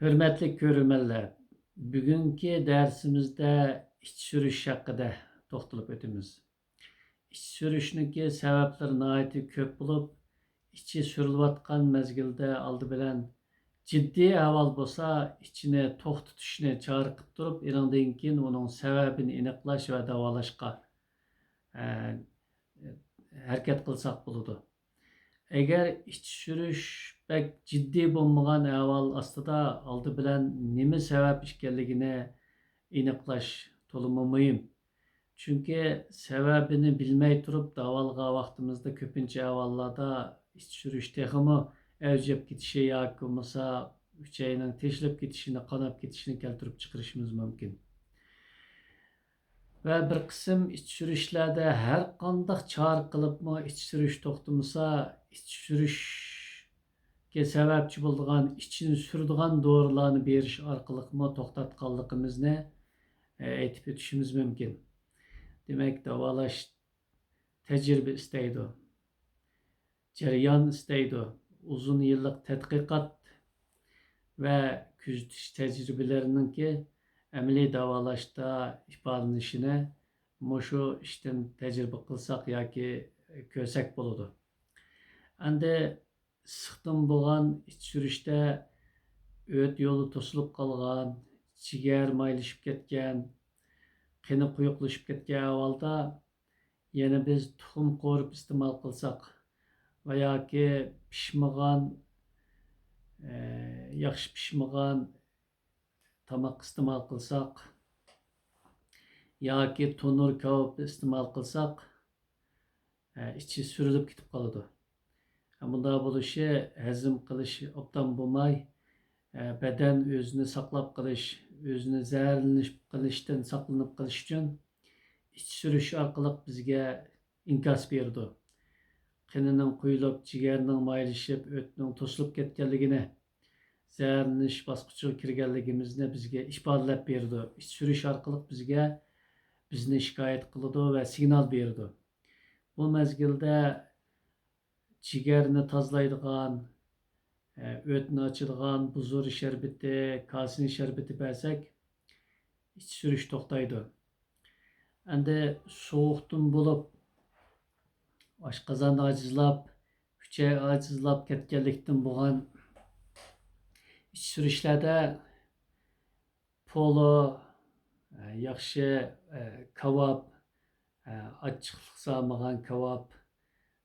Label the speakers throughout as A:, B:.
A: Hürmetli görürmenler, bugünkü dersimizde iç sürüş hakkında toxtulup ötümüz. İç sürüşniki sebepleri naiti köp bulup, içi sürülüvatkan mezgilde aldı bilen ciddi ahval bolsa içine tok tutuşunu çağırıp durup, irandan keyin onun sebebini iniklaş ve davalaşka e, harakat qilsak bo'ladi agar ich surish bek jiddiy bo'lmagan ahvol ostida oldi bilan nima sabab ekanligini aniqlash to'limi muhim chunki sababini bilmay turib davolga vaqtimizda ko'pincha ahvollarda ich surish texmi avjab ketishi yoki bo'lmasa uchayning teshilib ketishini qonab ketishini keltirib chiqarishimiz mumkin va bir qism surishlarda har qandoq chora qilibmi ich surish to'xtamasa ich surishga ge sebepçi bulduğun, için sürdüğün doğrularını beriş arkalıkma toxtatqanligimizni aytib e, o'tishimiz mumkin. Demek davolash tecrübe isteydi. Ceryan isteydi. Uzun yıllık tetkikat ve küzütüş tecrübelerinin ki emli davalaşta ifadelenişine muşu işten tecrübe kılsak ya ki kösek buludu. Ende issiqdan bo'lgan ich surishda o't yo'li to'silib qolgan jigar maylashib ketgan qini quyuqlashib ketgan ahvolda yana biz tuxum qo'rib iste'mol qilsak va yoki pishmagan e, yaxshi pishmagan tamak iste'mol qilsak yoki tonur kavobni iste'mol qilsak e, ichi surilib ketib qoladi bunda bo'lishi hazm qilish obdan bo'lmay e, badan o'zini saqlab qilish o'zini zaharlanish qilishdan saqlanib qilish uchun ich surish orqali bizga inkos berdi. Qinining quyilib jigarning maylishib o'tning to'silib ketganligini zaharlanish bosqichiga kirganligimizni bizga ifodalab berdi. İch surish orqali bizga bizni shikoyat qiladi va signal berdi. Bu mezgilda jigarni tozalaydigan e, o'tni ochadigan buzur sharbati kalsiy sharbati bersak ich surish to'xtaydi endi sovuqdan bo'lib oshqozon ojizlab uchay ojizlab ketganlikdan bo'lgan iç sürüşlerde polo, e, yaxşı e, kavap, e,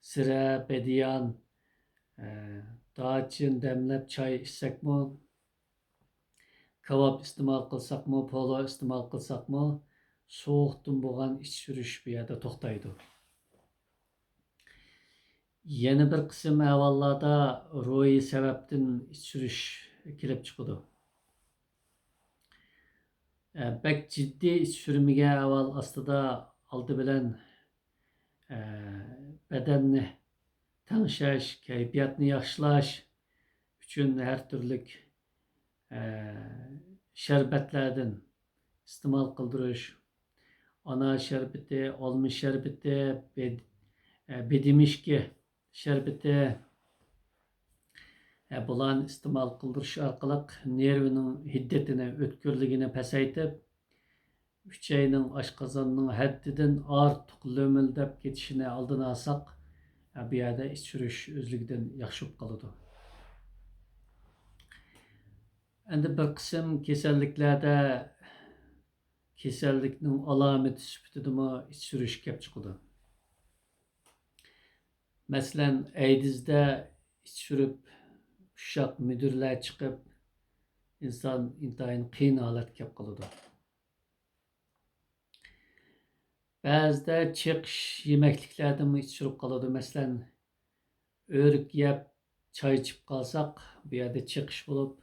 A: sıra, bediyan, daçın demlep çay içsek mi, kavap istemal qilsak mı, polo istemal qilsak mı, soğuqdan bo'lgan iç sürüş bir yerda to'xtaydi. Yana bir qism ahvollarda ro'yi sababdan ich surish kelib chiqadi bak jiddiy ish surimiga avval ostida oldi bilan e, badanni tangshash kayfiyatni yaxshilash uchun har turlik e, sharbatlardan iste'mol qildirish ana sharbati olma sharbati bedimishki sharbati bularni iste'mol qildirish orqali nervining hiddatini o'tkirligini pasaytib uchayning oshqozonning haddidan ortiq lo'mildab ketishini oldini olsak bu yerda ich surish o'zligidan yaxshi bo'lib qoladi endi bir qism kasalliklarda kasallikning alomati sifatidami surish kelib chiqadi masalan aydizda surib uşak müdürler çıkıp insan intayın qiyin holatga kelib qoladi ba'zida chiqish yemekliklardan ich surib qoladi masalan o'rik yeb choy ichib qolsak bu yerda chiqish bo'lib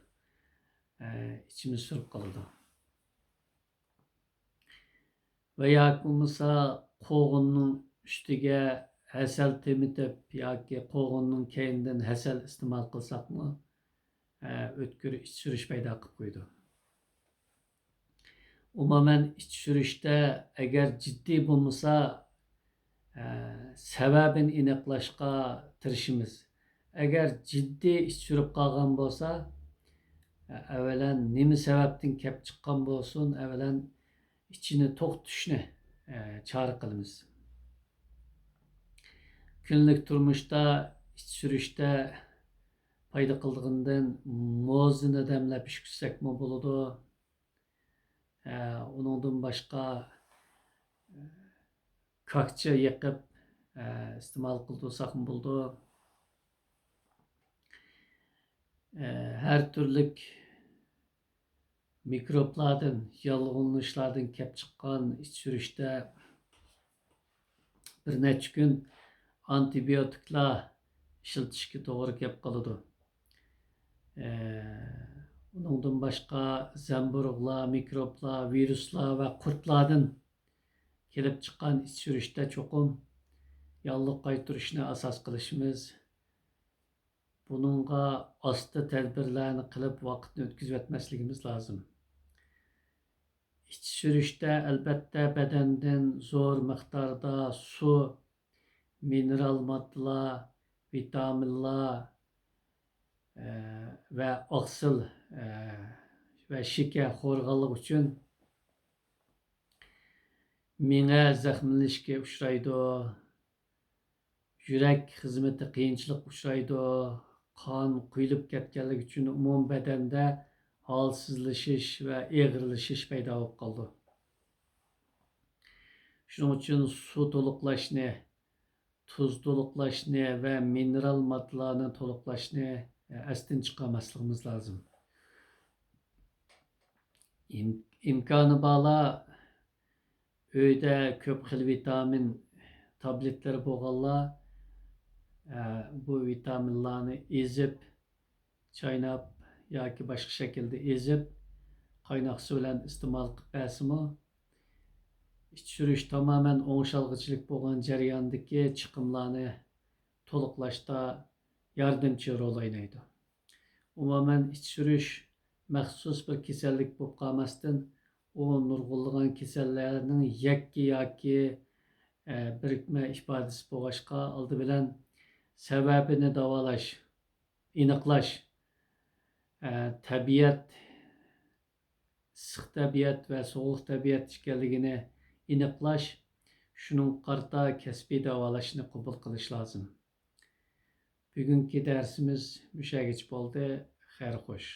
A: e, ichimiz surib qoladi va yoki bo'lmasa qovunning ustiga hasal temitib yoki qo'g'inning keynidan hasal iste'mol qilsakmi o'tkir ich surish paydo qilib umuman ich surishda agar jiddiy bo'lmasa sababini aniqlashga tirishimiz agar jiddiy ich surib qolgan bo'lsa evvelen nemi sebepten kep çıkan bolsun, evvelen içini tok düşne e, çağrı kılımız. Günlük turmuşta, iç sürüşte payda kıldığından mozini demlep iş kütsek mi buludu. E, onundan başka e, kakçı yakıp e, istimal kıldıysak mı buldu. E, her türlük mikroplardan, yalgınlıklardan kep çıkan iç sürüşte bir neçe gün antibiotiklar işiltishga to'g'ri kelib qoladi undan boshqa zamburug'lar mikroblar viruslar va qurtlardan kelib chiqqan ich surishda cho'qim yolliq qaytirishni asos qilishimiz buningga osti tadbirlarni qilib vaqtni o'tkazib o'tmasligimiz lozim ich surishda albatta badandan zo'r miqdorda suv mineral moddalar vitaminlar e, ve oqsil e, ve şeker qo'rg'anlik uchun miya zaxmlanishga uchraydi yurak xizmati qiyinchilik uchraydi qon quyilib ketganligi uchun umum badanda holsizlashish va eg'irlashish paydo bo'lib qoldi shuning uchun suv to'liqlashni tuz to'liqlashni va mineral moddalarni to'liqlashni e, asdan chiqarmasligimiz lozim İm, imkanı bala öyde köp xil vitamin tabletleri boğalla e, bu vitaminlarını ezip çaynap yoki boshqa shaklda ezib qaynoq suv bilan iste'mol qilib bersimi ichirish tamoman o'ngshallg'ichilik bo'lgan jarayondagi chiqimlarni to'liqlashda yordamchi rol o'ynaydi umuman ichirish məxsus bir kasallik bo'lib qolmasdan u nurg'ulg'an kasallarning yakki yoki e, birikma ifodasi bo'lg'achqa oldi bilan sababini davolash aniqlash e, tabiat issiq tabiat va sovuq tabiat ekanligini aniqlash shuning qarta kasbiy davolashni qabul qilish lozim bugungi darsimiz mushagacha bo'ldi xayr xo'sh